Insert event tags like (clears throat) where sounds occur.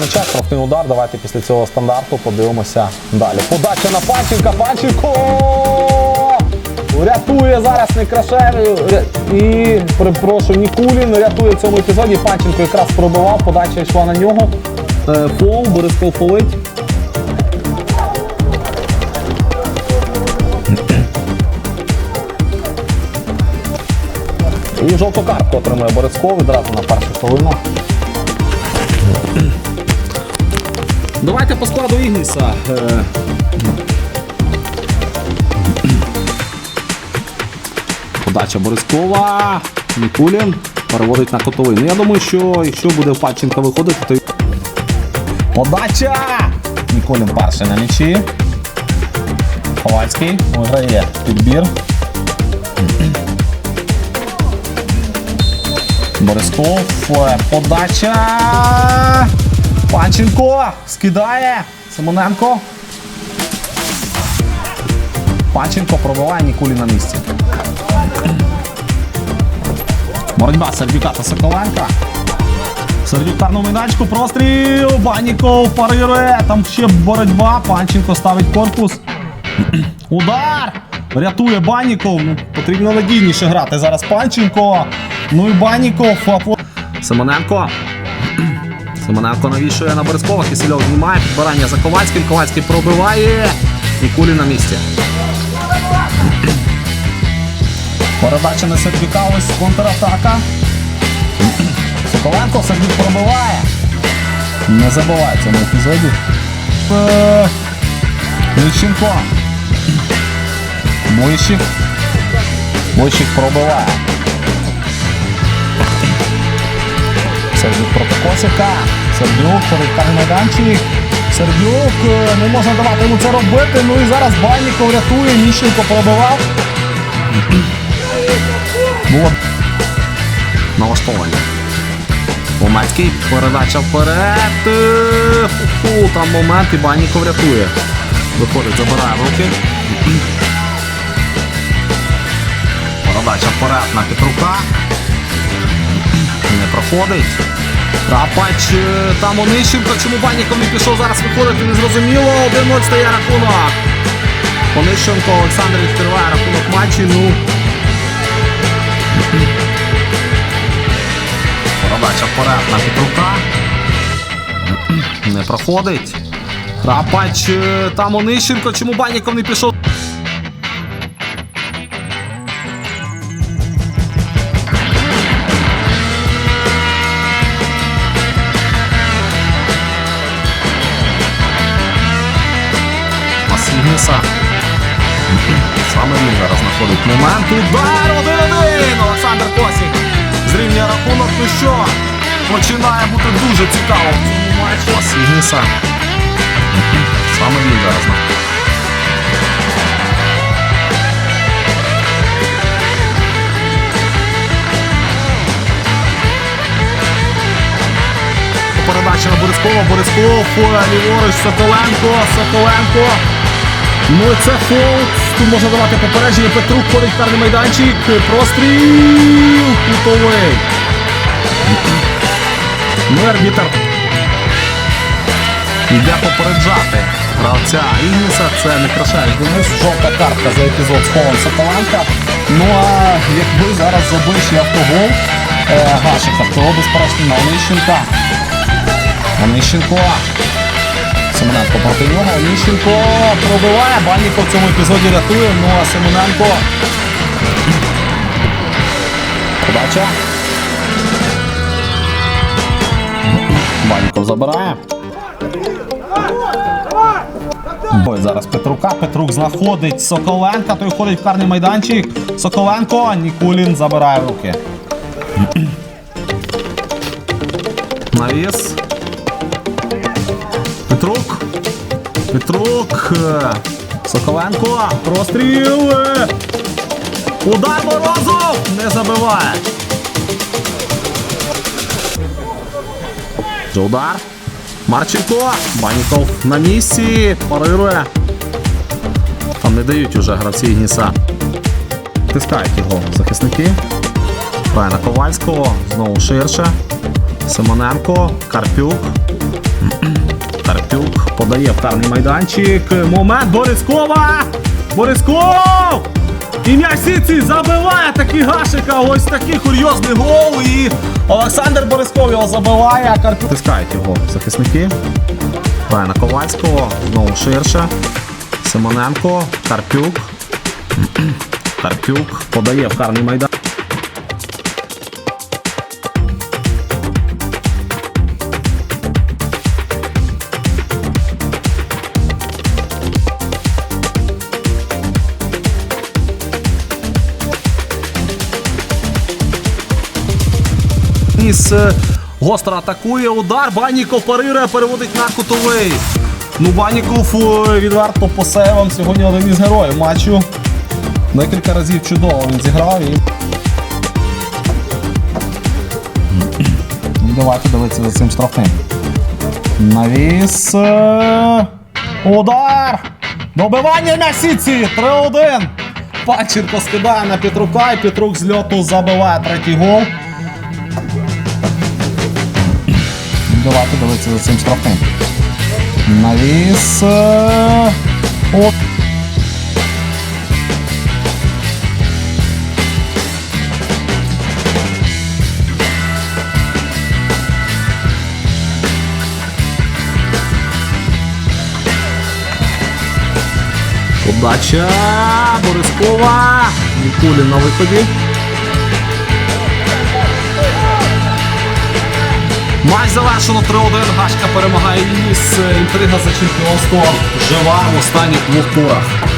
штрафний удар. Давайте після цього стандарту подивимося далі. Подача на Панченка. Панченко! Рятує зараз Некрашеві. Ря- І перепрошую, Нікулін рятує в цьому епізоді. Панченко якраз пробивав, подача йшла на нього. Е, Фол, Борисков фолить. І жовту картку отримує Борисков відразу на першу хвилину. Давайте по складу Ігніса. Е, Подача Борискова. Нікулін переводить на котовий. Ну я думаю, що якщо буде в виходити, то. Подача! Нікулін перший на м'ячі. Ковальський виграє підбір. Борисков. е, Подача. Панченко скидає. Симоненко. Панченко пробиває Нікулі на місці. Боротьба Сердюка та Соколенка. Сердюк карному майданчику, простріл, Баніков парирує, там ще боротьба, Панченко ставить корпус. (clears throat) Удар! Рятує Баніков. Ну, потрібно надійніше грати зараз Панченко. Ну і Баніков. Симоненко. Симоненко навішує на Борискова, Кисельов знімає, підбирання за Ковальським, Ковальський пробиває. Нікулі на місці. Передача на Сердюка, ось контратака. Соколенко Сердюк пробиває. Не забуває в цьому епізоді. Е, Лищенко. Бойщик. Бойщик пробиває. Сердюк проти Косика. Сердюк, порядкальний майданчик. Сердюк е, не можна давати йому це робити. Ну і зараз Банніков рятує. Міщенко пробивав. Було налаштовані. Ломацький, передача вперед. Е, Фу, там момент і Банніков рятує. Виходить, забирає руки. Передача вперед на Петрука. Не проходить. Крапач, е, там Онищенко, чому Банніков не пішов зараз виходити, незрозуміло. 1-0 стає рахунок. Онищенко Олександр відкриває рахунок матчі. Ну, Передача вперед на Петрука. Не проходить. Крапач, е, там Онищенко, чому Банніков не пішов? Масігниса. Саме він зараз знаходить момент. Удар 1-1! Олександр Косік. Зрівнює рахунок. Ну що? Починає бути дуже цікаво матчі. Масігниса. Саме він зараз знаходить. Передача на Борискова, Борисков, ліворуч, Соколенко, Соколенко. Ну і це фолт. Тут можна давати попередження. Петрук ходить майданчик. Простріл. Кутовий. Ну, арбітер. Йде попереджати гравця Ігніса. Це не Денис. Жовта картка за епізод з фолом Соколенка. Ну а якби зараз забив автогол е, Гашика, то безперечно на Онищенка. Онищенко. Семененко проти нього. Онищенко пробиває. Банніков в цьому епізоді рятує. Ну а Семененко. Подача. Банніков забирає. Бой зараз Петрука. Петрук знаходить Соколенка. Той ходить в карний майданчик. Соколенко. Нікулін забирає руки. (clears throat) Навіс. Петрук. Соколенко. Простріл. Удар Морозов. Не забиває. Удар. Марченко. Баніков на місці. Парирує. Там не дають уже гравці Ігніса. Тискають його захисники. Грає Ковальського. Знову ширше. Симоненко. Карпюк. Карпюк подає в майданчик. Момент Борискова! Борисков! І м'яч Сіці забиває такий гашика, ось такий курйозний гол. І Олександр Борисков його забиває, а Карпюк. Тискають його захисники. Грає на Ковальського, знову ширше. Симоненко, Карпюк. (clears throat) Карпюк подає в карний майдан. Ніс е, гостро атакує удар. Баніков парирує, переводить на кутовий. Ну, Баніков відверто по сейвам сьогодні один із героїв матчу. Декілька разів чудово він зіграв і. Давайте дивитися за цим штрафним. Навіс. е, Удар! Добивання на сіці! 3-1. Панченко скидає на Петрука, і Петрук з льоту забиває третій гол. Давайте дивитися за цим штрафним. Навіс. е, О. Подача Борискова. Нікулін на виході. Матч завершено 3-1. Гашка перемагає Ліс. Інтрига за чемпіонство жива в останніх двох турах.